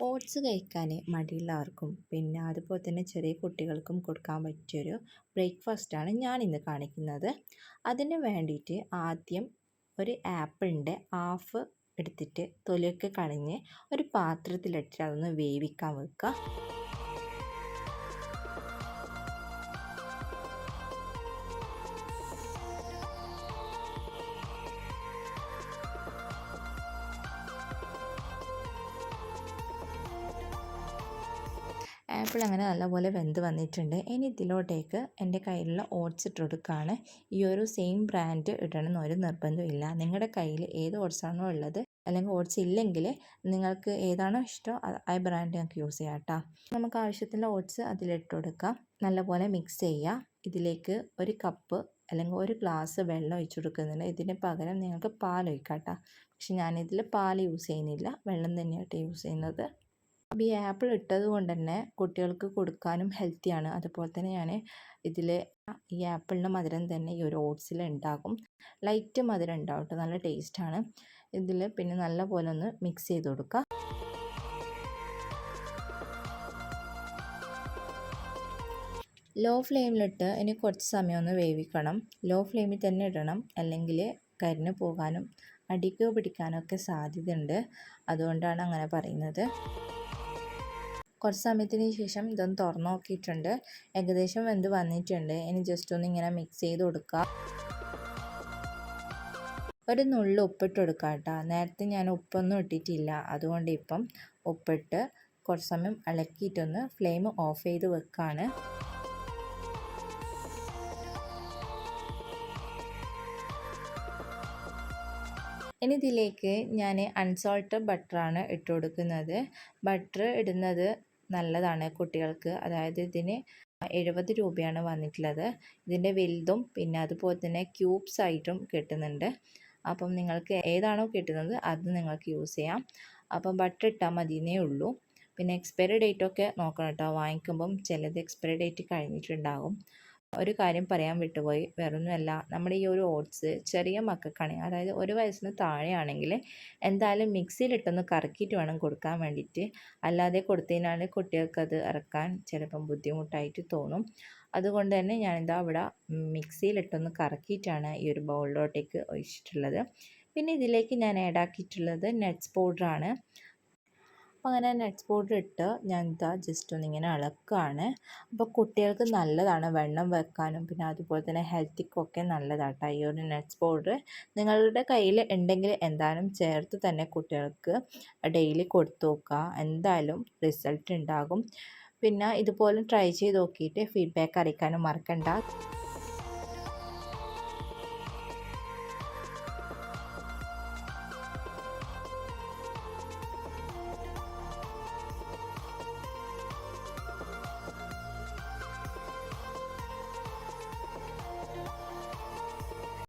Oats കഴിക്കാൻ മടിയുള്ളവർക്കും പിന്നെ അതുപോലെ തന്നെ ചെറിയ കുട്ടികൾക്കും കൊടുക്കാൻ പറ്റിയൊരു ബ്രേക്ക്ഫാസ്റ്റാണ് ഞാൻ ഇന്ന് കാണിക്കുന്നത്. അതിന് വേണ്ടിയിട്ട് ആദ്യം ഒരു ആപ്പിളിന്റെ ഹാഫ് എടുത്തിട്ട് തൊലിയൊക്കെ കളഞ്ഞ് ഒരു പാത്രത്തിലിട്ടിട്ട് അതൊന്ന് വേവിക്കാൻ വെക്കുക. ആപ്പിൾ അങ്ങനെ നല്ലപോലെ വെന്ത് വന്നിട്ടുണ്ട്. ഇനി ഇതിലോട്ടേക്ക് എന്റെ കയ്യിലുള്ള ഓട്സ് ഇട്ട് കൊടുക്കുകയാണ് ഈ ഒരു സെയിം ബ്രാൻഡ് ഇടണമെന്ന് ഒരു നിർബന്ധമില്ല നിങ്ങളുടെ കയ്യിൽ ഏത് ഓട്സാണോ ഉള്ളത് അല്ലെങ്കിൽ ഓട്സ് ഇല്ലെങ്കിൽ നിങ്ങൾക്ക് ഏതാണോ ഇഷ്ടം ആ ബ്രാൻഡ് നിങ്ങൾക്ക് യൂസ് ചെയ്യാം കേട്ടോ. നമുക്ക് ആവശ്യത്തിനുള്ള ഓട്സ് അതിലിട്ട് കൊടുക്കാം നല്ലപോലെ മിക്സ് ചെയ്യുക. ഇതിലേക്ക് ഒരു കപ്പ് അല്ലെങ്കിൽ ഒരു ഗ്ലാസ് വെള്ളം ഒഴിച്ചു കൊടുക്കുന്നുണ്ട് ഇതിന് പകരം നിങ്ങൾക്ക് പാൽ ഒഴിക്കാം കേട്ടോ. പക്ഷെ ഞാനിതിൽ പാൽ യൂസ് ചെയ്യുന്നില്ല. വെള്ളം തന്നെയായിട്ട് യൂസ് ചെയ്യുന്നത്. ഈ ആപ്പിൾ ഇട്ടത് കൊണ്ട് തന്നെ കുട്ടികൾക്ക് കൊടുക്കാനും ഹെൽത്തിയാണ് അതുപോലെ തന്നെ ഞാൻ ഇതിൽ ഈ ആപ്പിളിന്റെ മധുരം തന്നെ ഈ ഒരു ഓട്സിൽ ഉണ്ടാകും ലൈറ്റ് മധുരം ഉണ്ടാവും കേട്ടോ നല്ല ടേസ്റ്റാണ് ഇതിൽ പിന്നെ നല്ല പോലെ ഒന്ന് മിക്സ് ചെയ്ത് കൊടുക്കുക ലോ ഫ്ലെയിമിലിട്ട് ഇനി കുറച്ച് സമയം ഒന്ന് വേവിക്കണം. ലോ ഫ്ലെയിമിൽ തന്നെ ഇടണം. അല്ലെങ്കിൽ കരിഞ്ഞു പോകാനും അടിക്ക് പിടിക്കാനൊക്കെ സാധ്യതയുണ്ട്. അതുകൊണ്ടാണ് അങ്ങനെ പറയുന്നത്. കുറച്ച് സമയത്തിന് ശേഷം ഇതൊന്ന് തുറന്നു നോക്കിയിട്ടുണ്ട്. ഏകദേശം വെന്ത് വന്നിട്ടുണ്ട്. ഇനി ജസ്റ്റ് ഒന്ന് ഇങ്ങനെ മിക്സ് ചെയ്ത് കൊടുക്കുക ഒരു നുള്ളു ഉപ്പിട്ട് കൊടുക്കുക കേട്ടോ. നേരത്തെ ഞാൻ ഉപ്പൊന്നും ഇട്ടിട്ടില്ല. അതുകൊണ്ട് ഇപ്പം ഉപ്പിട്ട് കുറച്ച് സമയം ഇളക്കിയിട്ടൊന്ന് ഫ്ലെയിം ഓഫ് ചെയ്ത് വെക്കുകയാണ് ഇനി ഇതിലേക്ക് ഞാൻ അൺസോൾട്ടഡ് ബട്ടറാണ് ഇട്ട് കൊടുക്കുന്നത്. ബട്ടർ ഇടുന്നത് നല്ലതാണ് കുട്ടികൾക്ക്. അതായത് ഇതിന് എഴുപത് രൂപയാണ് വന്നിട്ടുള്ളത്. ഇതിന്റെ വലുതും പിന്നെ അതുപോലെ തന്നെ ക്യൂബ്സ് ആയിട്ടും കിട്ടുന്നുണ്ട്. അപ്പം നിങ്ങൾക്ക് ഏതാണോ കിട്ടുന്നത് അത് നിങ്ങൾക്ക് യൂസ് ചെയ്യാം. അപ്പം ബട്ടർ ഇട്ടാൽ മതിയെന്നേ ഉള്ളൂ. പിന്നെ എക്സ്പയറി ഡേറ്റ് ഒക്കെ നോക്കണം കേട്ടോ. വാങ്ങിക്കുമ്പം ചിലത് എക്സ്പയറി ഡേറ്റ് കഴിഞ്ഞിട്ടുണ്ടാകും. ഒരു കാര്യം പറയാൻ വിട്ടുപോയി. വേറൊന്നുമല്ല. നമ്മുടെ ഈ ഒരു ഓട്സ് ചെറിയ മക്കൾക്കാണെങ്കിൽ അതായത് ഒരു വയസ്സിന് താഴെയാണെങ്കിൽ എന്തായാലും മിക്സിയിലിട്ടൊന്ന് കറക്കിയിട്ട് വേണം കൊടുക്കാൻ വേണ്ടിയിട്ട്. അല്ലാതെ കൊടുത്തതിനാൽ കുട്ടികൾക്കത് ഇറക്കാൻ ചിലപ്പം ബുദ്ധിമുട്ടായിട്ട് തോന്നും. അതുകൊണ്ട് തന്നെ ഞാനിതാ ഇവിടെ മിക്സിയിലിട്ടൊന്ന് കറക്കിയിട്ടാണ് ഈ ഒരു ബൗളിലോട്ടേക്ക് ഒഴിച്ചിട്ടുള്ളത്. പിന്നെ ഇതിലേക്ക് ഞാൻ ആഡ് ആക്കിയിട്ടുള്ളത് പൗഡറാണ് അപ്പോൾ അങ്ങനെ നെറ്റ് പൗഡർ ഇട്ട് ഞാൻ ഇതാ ജസ്റ്റ് ഒന്നിങ്ങനെ ഇളക്കുകയാണ് അപ്പോൾ കുട്ടികൾക്ക് നല്ലതാണ് വെള്ളം വെക്കാനും പിന്നെ അതുപോലെ തന്നെ ഹെൽത്തിക്കൊക്കെ നല്ലതാട്ടോ ഈ ഒരു നെറ്റ് പൗഡർ നിങ്ങളുടെ കയ്യിൽ ഉണ്ടെങ്കിൽ എന്തായാലും ചേർത്ത് തന്നെ കുട്ടികൾക്ക് ഡെയിലി കൊടുത്തു നോക്കുക. എന്തായാലും റിസൾട്ട് ഉണ്ടാകും. പിന്നെ ഇതുപോലെ ട്രൈ ചെയ്ത് നോക്കിയിട്ട് ഫീഡ്ബാക്ക് അറിയിക്കാനും മറക്കണ്ട.